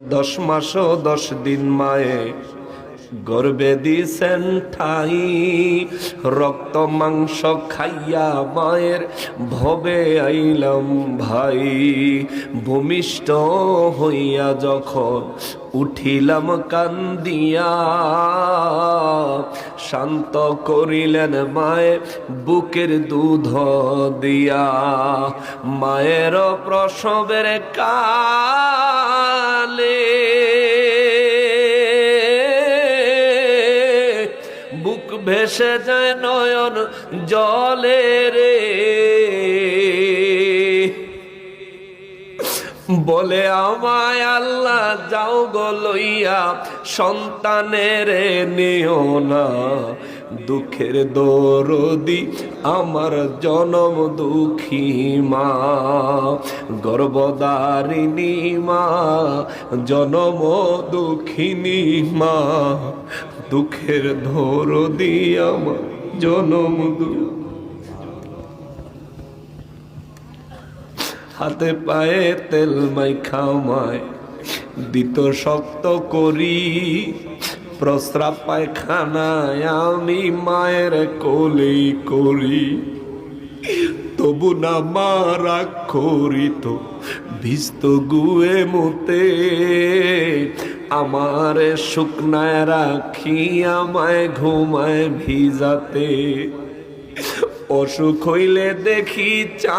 দশ মাস দশ দিন মায়ে গর্বে দিছেন ঠাই রক্ত মাংস খাইয়া মায়ের ভবে আইলাম ভাই। ভূমিষ্ঠ হইয়া যখন উঠিলাম কান্দিয়া, শান্ত করিলেন মায়ে বুকের দুধ দিয়া। মায়ের প্রসবের কালে ভেসে যায় নয়ন জলে রে। বলে আমায় আল্লাহ যাও গো লইয়া সন্তানের নিও না। দুঃখের দরদি আমার জনম দুঃখী মা। গর্বদারিণী মা, জনম দুঃখিনী মা। দুঃখের দরদি আমার জনম দুঃখ হাতে পায়ে তেল মাই খাওয়ায় দিত শক্ত করি, প্রস্রাব পায়খানায় আমি মায়ের কোলেই করি। তবু না মারা করিত ভিস্ত গুয়ে মতে। আমার শুকনায় রাখি আমায় ঘুমায় ভিজাতে। অসুখ হইলে দেখি চাইয়া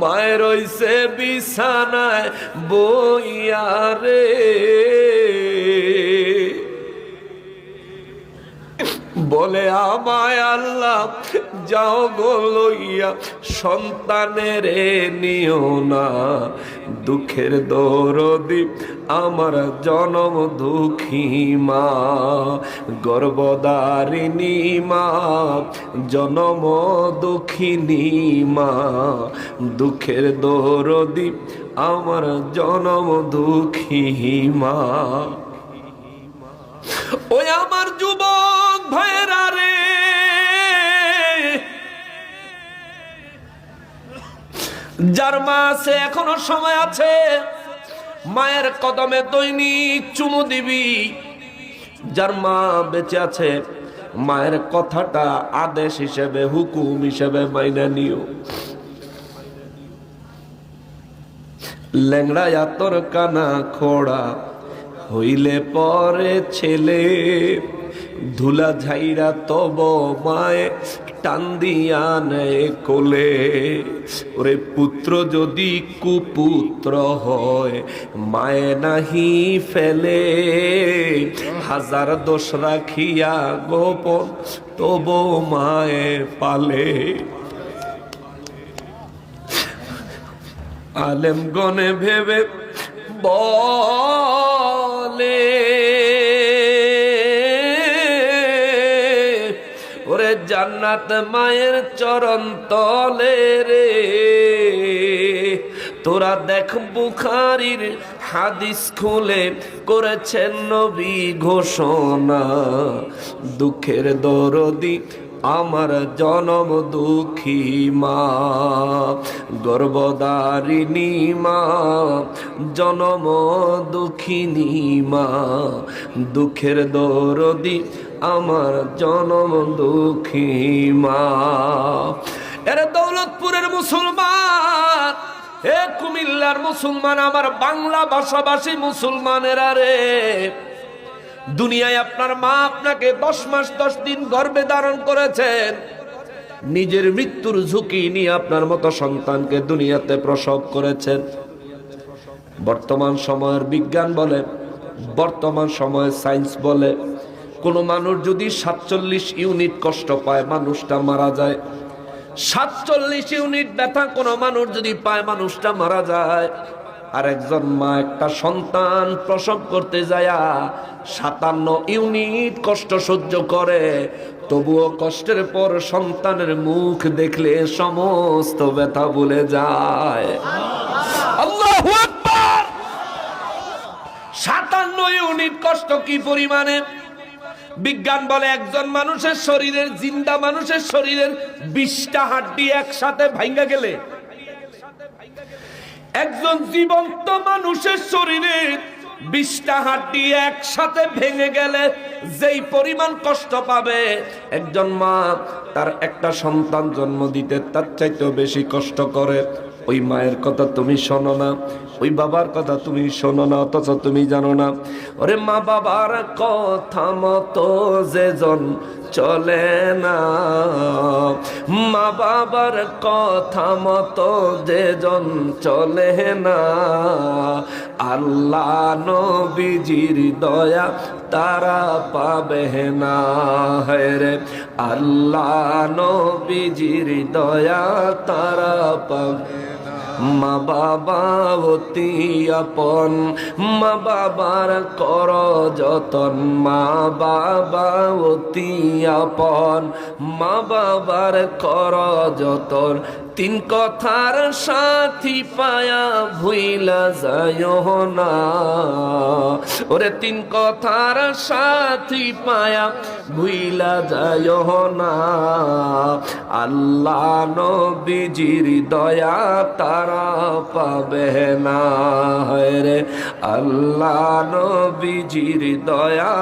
মায়ের রইছে বিছানায় বইয়া রে। বলে আমায় আল্লাহ, যাও গো লইয়া সন্তানের নিও না। দুঃখের দরদি আমার জনম দুঃখী মা গর্বদারিণী মা, জনম দুঃখিনী মা। দুঃখের দরদি আমার জনম দুঃখী মা। ওই আমার যুবক ভাইরা যার মা আছে, এখনও সময় আছে। মায়ের কদমে দৈনিক চুমু দিবি। যার মা বেঁচে আছে, মায়ের কথাটা আদেশ হিসেবে, হুকুম হিসেবে মাইনা নিও। ল্যাংড়া আতর কানা খোড়া হইলে পরে ছেলে, ধুলা ঝাইরা তব মায়ে টান নেয় কোলে। ওরে পুত্র, যদি কুপুত্র হয়, মায়ে নাহি ফেলে। হাজার দোষ রাখিয়া গোপন, তব মায়ে পালে। আলেম গনে ভেবে বলে। জান্নাত মায়ের চরণ তলে রে। তোরা দেখ বুখারির হাদিস খুলে করেছেন নবী ঘোষণা। দুঃখের দরদি আমার জনম দুঃখী মা গর্বদারিণী মা, জনম দুঃখিনী মা, দুঃখের দরদি আমার জনম দুঃখী মা। এর দৌলতপুরের মুসলমান হে কুমিল্লার মুসলমান, আমার বাংলা ভাষাভাষী মুসলমানেরা রে দুনিয়ায় আপনার মা আপনাকে দশ মাস, দশ দিন গর্ভে ধারণ করেছেন। নিজের মৃত্যুর ঝুঁকি নিয়ে আপনার মতো সন্তানকে দুনিয়াতে প্রসব করেছেন। বর্তমান সময়ের বিজ্ঞান বলে, বর্তমান সময়ের সায়েন্স বলে, কোনো মানুষ যদি সাতচল্লিশ ইউনিট কষ্ট পায়, মানুষটা মারা যায়। সাতচল্লিশ ইউনিট ব্যথা কোনো মানুষ যদি পায়, মানুষটা মারা যায়। আর একজন মা একটা সন্তান প্রসব করতে যায়া সাতান্ন ইউনিট কষ্ট সহ্য করে। তবুও কষ্টের পর সন্তানের মুখ দেখলে সমস্ত ব্যথা ভুলে যায়। আল্লাহু সাতান্ন ইউনিট কষ্ট কি পরিমাণে? বিজ্ঞান বলে একজন মানুষের শরীরের, জিন্দা মানুষের শরীরের বিশটা হাড্ডি একসাথে ভাঙ্গা গেলে একজন জীবন্ত মানুষের শরীরে বিশটা হাড্ডি একসাথে ভেঙে গেলে যেই পরিমাণ কষ্ট পাবে, একজন মা তার একটা সন্তান জন্ম দিতে তার চাইতেও বেশি কষ্ট করে। ওই মায়ের কথা তুমি শোনো না, ওই বাবার কথা তুমি শোনো না, অথচ তুমি জানো না। ওরে মা বাবার কথা মতো যেজন চলে না। মা বাবার কথা মতো যেজন চলে না। আল্লাহ নবীজির দয়া তারা পাবে না। রে, আল্লাহ নবীজির দয়া তারা পাবে মা বাবা অতি আপন, মা বাবার কর যতন, মা বাবা অতি আপন, মা বাবার কর যতন তিন কথার সাথী পায়া ভুইলা যায় না। ওরে তিন কথার সাথী পায়া ভুইলা যায় না। আল্লাহ নবীজির দয়া তারা পাবে না। রে, আল্লাহ নবীজির দয়া